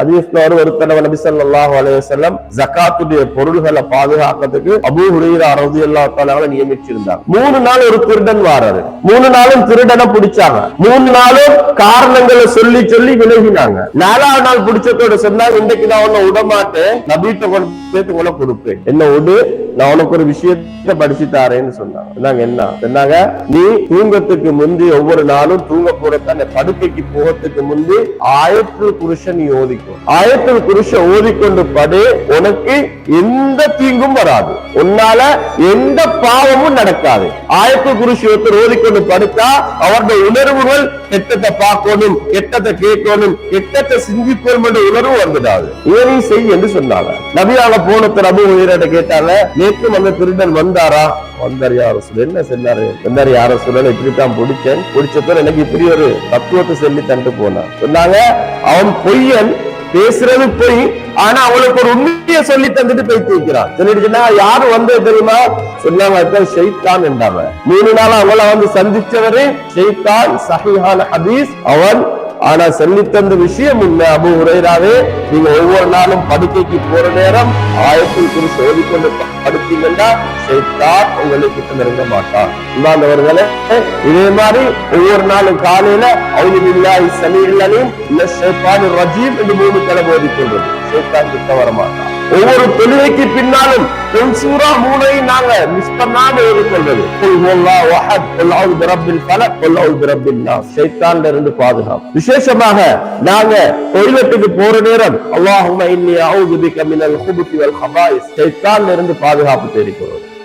ஹதீஸ்ல ஒரு ஒருத்தனவ நபி ஸல்லல்லாஹு அலையம் ஜக்காத்துடைய பொருள்களை பாதுகாக்கிறதுக்கு அபூ ஹுரைரா ரலியல்லாஹு தஆலா நியமிச்சிருந்தாங்க மூணு நாள் ஒரு திருடன் வாராரு. மூணு நாளும் திருடனை பிடிச்சாங்க. மூணு நாளும் காரணங்களை சொல்லி சொல்லி விலகினாங்க. நாலாவது நாள் பிடிச்சதோட சொன்னா இன்னைக்கு நான் உன்னை விட மாட்டேன் நபீட்ட கொண்டு கூட உனக்கு கொடுப்பேன். என்ன விடு நான் உனக்கு ஒரு விஷயத்தை படிச்சு தாரேன்னு சொன்னாங்க. நாங்க என்ன? சொன்னாங்க நீ தூங்கத்துக்கு முந்தி ஒவ்வொரு நாளும் தூங்க போற தன்னை படுக்கைக்கு போகிறதுக்கு முந்தி ஆயிரத்து புருஷன் நீ ஆயத்தில் குருஷ ஓதிக்கொண்டு படு உனக்கு எந்த தீங்கும் வராது. உன்னால எந்த பாவமும் நடக்காது. ஆயத்தில் குருஷ ஒருத்தர் ஓதிக்கொண்டு படுத்தா அவருடைய உணர்வுகள் கெட்டத்தை பார்க்கணும் கெட்டத்தை கேட்கணும் கெட்டத்தை சிந்திக்கணும் என்ற உணர்வு வந்துடாது. ஏனி செய் என்று சொன்னாங்க. நபியாக போனத்தர் அபு உயிரிட்ட கேட்டாங்க நேற்று அந்த திருடன் வந்தாரா? வந்தார் யார சொல்ல என்ன சொன்னாரு? வந்தார் யார சொல்லல இப்படித்தான் பிடிச்சேன். பிடிச்சப்ப எனக்கு இப்படி ஒரு தத்துவத்தை சொல்லி தந்து போனான் சொன்னாங்க அவன் பொய்யன் பேசுறது போய் ஆனா அவளுக்கு ஒரு உண்மையை சொல்லி தந்துட்டு போய் வைக்கிறான் சொல்லிடுச்சுன்னா யாரு வந்தது தெரியுமா? சொன்னாங்க ஷெய்தான் என்றாங்க. மூணு நாள் அவளை வந்து சந்திச்சவரு ஷெய்தான் சஹிஹான் ஹதீஸ் அவன் ஆனா சொல்லித்தந்த விஷயம் உண்மை அபு உரையராவே நீங்க ஒவ்வொரு நாளும் படுக்கைக்கு போற நேரம் ஆயத்தில் குறி சோதிக்கொண்டு படுத்தீங்கன்னா உங்களை உங்களுக்கு கிட்ட நெருங்க மாட்டான். இல்லாதவர்களே இதே மாதிரி ஒவ்வொரு நாளும் காலையில அவுதுபில்லாஹி சனி இல்லையும் இல்ல சேப்பாடு ரஜீம் என்று மூணு தலை போதிக்கின்றது சேத்தான் கிட்ட வரமாட்டான். ஒவ்வொரு தொழுகைக்கு பின்னாலும் குல் சூரா மூனை நாங்க மிஸ் பண்ணாம ஓதிக்கொள்வது குல் ஹுவல்லாஹு அஹத் குல் அவுது பிரப்பில் ஃபலக் குல் அவுது பிரப்பின் நாஸ். ஷைத்தான்ல இருந்து பாதுகாப்பு. விசேஷமாக நாங்க டொய்லெட்டுக்கு போற நேரம் அல்லாஹும்ம இன்னி அவுது பிக மினல் ஹுபுத்தி வல் ஹபாயிஸ். ஷைத்தான்ல இருந்து பாதுகாப்பு தேடிக்கிறோம்